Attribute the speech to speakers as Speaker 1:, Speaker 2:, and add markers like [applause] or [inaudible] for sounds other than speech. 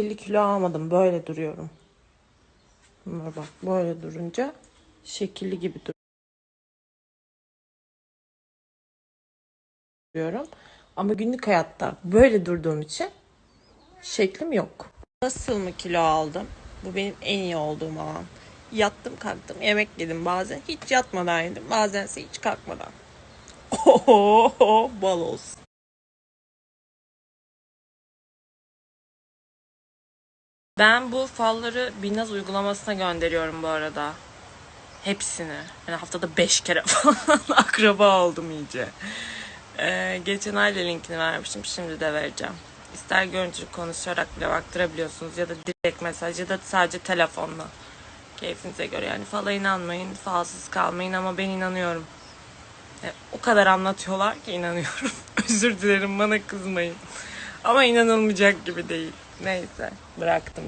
Speaker 1: 50 kilo almadım. Böyle duruyorum. Bunlar bak böyle durunca şekilli gibi duruyorum. Ama günlük hayatta böyle durduğum için şeklim yok. Nasıl mı kilo aldım? Bu benim en iyi olduğum alan. Yattım kalktım yemek yedim bazen hiç yatmadan yedim bazense hiç kalkmadan. [laughs] Oho bal olsun. Ben bu falları Binnaz uygulamasına gönderiyorum bu arada. Hepsini. Yani haftada 5 kere [laughs] falan akraba oldum iyice. Ee, geçen ay da linkini vermiştim. Şimdi de vereceğim. İster görüntülü konuşarak bile baktırabiliyorsunuz ya da direkt mesaj ya da sadece telefonla. Keyfinize göre yani fala inanmayın, falsız kalmayın ama ben inanıyorum. E, o kadar anlatıyorlar ki inanıyorum. [laughs] Özür dilerim bana kızmayın. Ama inanılmayacak gibi değil. Neyse bıraktım.